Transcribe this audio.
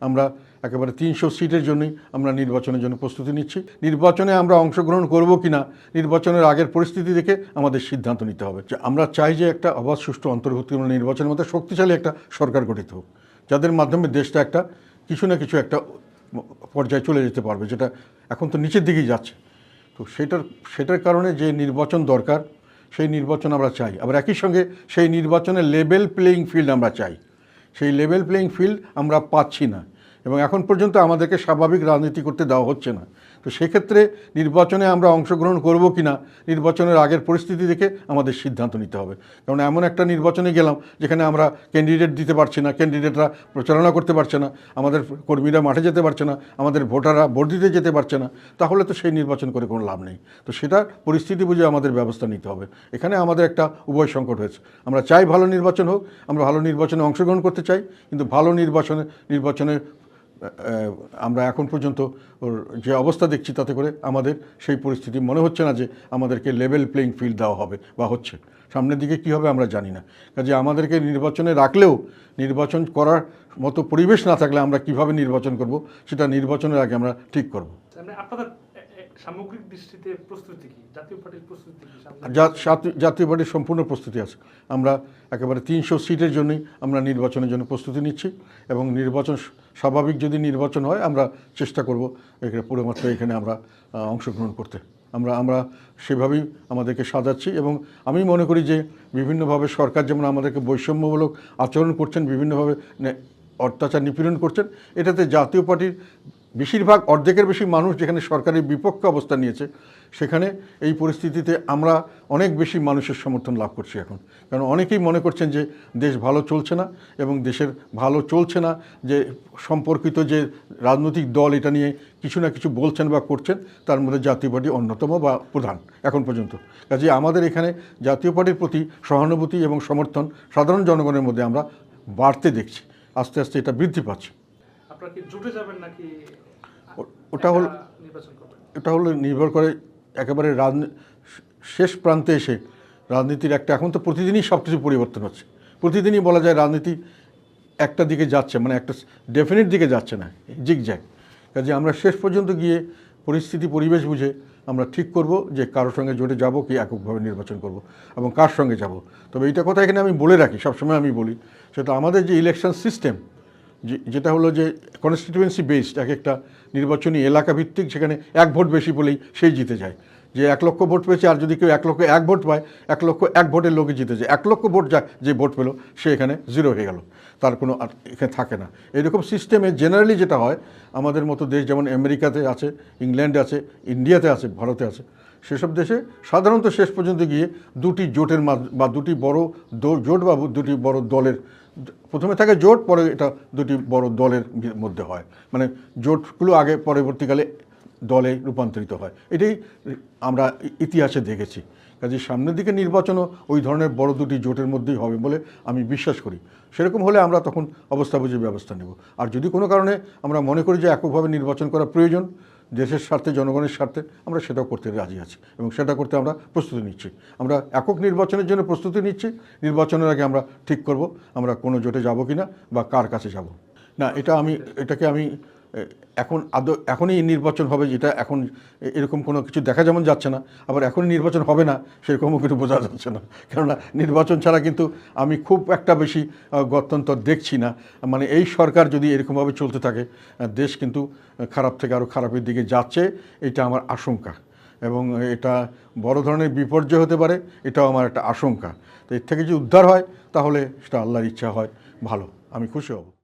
আমরা একেবারে তিনশো সিটের জন্যই আমরা নির্বাচনের জন্য প্রস্তুতি নিচ্ছি। নির্বাচনে আমরা অংশগ্রহণ করব কি না নির্বাচনের আগের পরিস্থিতি দেখে আমাদের সিদ্ধান্ত নিতে হবে যে আমরা চাই যে একটা অবাধ, সুষ্ঠু অন্তর্ভুক্তিমূলক নির্বাচনের মধ্যে শক্তিশালী একটা সরকার গঠিত হোক, যাদের মাধ্যমে দেশটা একটা কিছু না কিছু একটা পর্যায়ে চলে যেতে পারবে, যেটা এখন তো নিচের দিকেই যাচ্ছে। তো সেটার সেটার কারণে যে নির্বাচন দরকার, সেই নির্বাচন আমরা চাই। আবার একই সঙ্গে সেই নির্বাচনের লেভেল প্লেয়িং ফিল্ড আমরা চাই। সেই লেভেল প্লেয়িং ফিল্ড আমরা পাচ্ছি না। এবং এখন পর্যন্ত আমাদেরকে স্বাভাবিক রাজনীতি করতে দেওয়া হচ্ছে না। তো সেক্ষেত্রে নির্বাচনে আমরা অংশগ্রহণ করব কি না নির্বাচনের আগের পরিস্থিতি দেখে আমাদের সিদ্ধান্ত নিতে হবে। কারণ এমন একটা নির্বাচনে গেলাম যেখানে আমরা ক্যান্ডিডেট দিতে পারছি না ক্যান্ডিডেটরা প্রচারণা করতে পারছে না, আমাদের কর্মীরা মাঠে যেতে পারছে না, আমাদের ভোটাররা ভোট দিতে যেতে পারছে না, তাহলে তো সেই নির্বাচন করে কোনো লাভ নেই। তো সেটা পরিস্থিতি বুঝে আমাদের ব্যবস্থা নিতে হবে। এখানে আমাদের একটা উভয় সংকট হয়েছে। আমরা চাই ভালো নির্বাচন হোক, আমরা ভালো নির্বাচনে অংশগ্রহণ করতে চাই, কিন্তু ভালো নির্বাচনে নির্বাচনে আমরা এখন পর্যন্ত ওর যে অবস্থা দেখছি তাতে করে আমাদের সেই পরিস্থিতি, মনে হচ্ছে না যে আমাদেরকে লেভেল প্লেইং ফিল্ড দেওয়া হবে বা হচ্ছে। সামনের দিকে কি হবে আমরা জানি না। কাজে আমাদেরকে নির্বাচনে রাখলেও, নির্বাচন করার মতো পরিবেশ না থাকলে আমরা কীভাবে নির্বাচন করব, সেটা নির্বাচনের আগে আমরা ঠিক করব। মানে আপনাদের সামগ্রিক দৃষ্টিতে প্রস্তুতি কি? জাতীয় পার্টির প্রস্তুতি জাতীয়- পার্টির সম্পূর্ণ প্রস্তুতি আছে। আমরা একেবারে তিনশো সিটের জন্যই আমরা নির্বাচনের জন্য প্রস্তুতি নিচ্ছি এবং নির্বাচন স্বাভাবিক যদি নির্বাচন হয়, আমরা চেষ্টা করব এখানে পুরো পুরোমাত্র এখানে আমরা অংশগ্রহণ করতে। আমরা আমরা সেভাবেই আমাদেরকে সাজাচ্ছি এবং আমি মনে করি যে বিভিন্নভাবে সরকার যেমন আমাদেরকে বৈষম্যমূলক আচরণ করছেন, বিভিন্নভাবে অত্যাচার নিপীড়ন করছেন, এটাতে জাতীয় পার্টির বেশিরভাগ অর্ধেকের বেশি মানুষ যেখানে সরকারের বিপক্ষে অবস্থান নিয়েছে, সেখানে এই পরিস্থিতিতে আমরা অনেক বেশি মানুষের সমর্থন লাভ করছি এখন। কারণ অনেকেই মনে করছেন যে দেশ ভালো চলছে না এবং দেশের ভালো চলছে না, যে সম্পর্কিত যে রাজনৈতিক দল এটা নিয়ে কিছু না কিছু বলছেন বা করছেন, তার মধ্যে জাতীয় পার্টি অন্যতম বা প্রধান এখন পর্যন্ত। কাজে আমাদের এখানে জাতীয় পার্টির প্রতি সহানুভূতি এবং সমর্থন সাধারণ জনগণের মধ্যে আমরা বাড়তে দেখছি, আস্তে আস্তে এটা বৃদ্ধি পাচ্ছে। আপনারা কি জুটে যাবেন নাকি ওটা হলো নির্বাচন করবেন? এটা হলো নির্ভর করে একেবারে শেষ প্রান্তে এসে রাজনীতির একটা এখন তো প্রতিদিনই সব কিছু পরিবর্তন হচ্ছে। প্রতিদিনই বলা যায় রাজনীতি একটা দিকে যাচ্ছে মানে একটা ডেফিনিট দিকে যাচ্ছে না জিগ যায় কাজে আমরা শেষ পর্যন্ত গিয়ে পরিস্থিতি পরিবেশ বুঝে আমরা ঠিক করব যে কারোর সঙ্গে জোটে যাব কি এককভাবে নির্বাচন করব এবং কার সঙ্গে যাব। তবে এইটা কথা এখানে আমি বলে রাখি সবসময় আমি বলি সেটা আমাদের যে ইলেকশন সিস্টেম যেটা হলো যে কনস্টিটুয়েন্সি বেসড এক একটা নির্বাচনী এলাকা ভিত্তিক সেখানে এক ভোট বেশি বলেই সেই জিতে যায়। যে এক লক্ষ ভোট পেয়েছে আর যদি কেউ এক লক্ষ এক ভোট পায়, এক লক্ষ এক ভোটের লোকে জিতে যায়। এক লক্ষ ভোট যা, যে ভোট পেল, সে এখানে জিরো হয়ে গেল। তার কোনো আর এখানে থাকে না। এরকম সিস্টেমে জেনারেলি যেটা হয়, আমাদের মতো দেশ যেমন আমেরিকাতে আছে, ইংল্যান্ডে আছে, ইন্ডিয়াতে আছে, ভারতে আছে সেসব দেশে সাধারণত শেষ পর্যন্ত গিয়ে দুটি জোটের বা দুটি বড় জোট বা দুটি বড় দলের, প্রথমে থাকে জোট, পরে এটা দুটি বড় দলের মধ্যে হয়। মানে জোটগুলো আগে পরবর্তীকালে দলে রূপান্তরিত হয়। এটাই আমরা ইতিহাসে দেখেছি। কাজে সামনের দিকে নির্বাচনও ওই ধরনের বড় দুটি জোটের মধ্যেই হবে বলে আমি বিশ্বাস করি। সেরকম হলে আমরা তখন অবস্থা বুঝে ব্যবস্থা নেব। আর যদি কোনো কারণে আমরা মনে করি যে এককভাবে নির্বাচন করা প্রয়োজন দেশের স্বার্থে, জনগণের স্বার্থে আমরা সেটাও করতে রাজি আছি এবং সেটা করতে আমরা প্রস্তুতি নিচ্ছি। আমরা একক নির্বাচনের জন্য প্রস্তুতি নিচ্ছি। নির্বাচনের আগে আমরা ঠিক করব আমরা কোনো জোটে যাব কি না বা কার কাছে যাব। না, এটা আমি, এটাকে আমি এখন আদৌ এখনই নির্বাচন হবে যেটা এখন এরকম কোনো কিছু দেখা যেমন যাচ্ছে না আবার এখনই নির্বাচন হবে না সেরকমও কিন্তু বোঝা যাচ্ছে না। কেননা নির্বাচন ছাড়া কিন্তু আমি খুব একটা বেশি আহ, গত্যন্তর দেখছি না। মানে এই সরকার যদি এরকমভাবে চলতে থাকে দেশ কিন্তু খারাপ থেকে আরও খারাপের দিকে যাচ্ছে এটা আমার আশঙ্কা। এবং এটা বড় ধরনের বিপর্যয় হতে পারে এটাও আমার একটা আশঙ্কা। তো এর থেকে যদি উদ্ধার হয় তাহলে সেটা আল্লাহর ইচ্ছা হয় ভালো। আমি খুশি হব।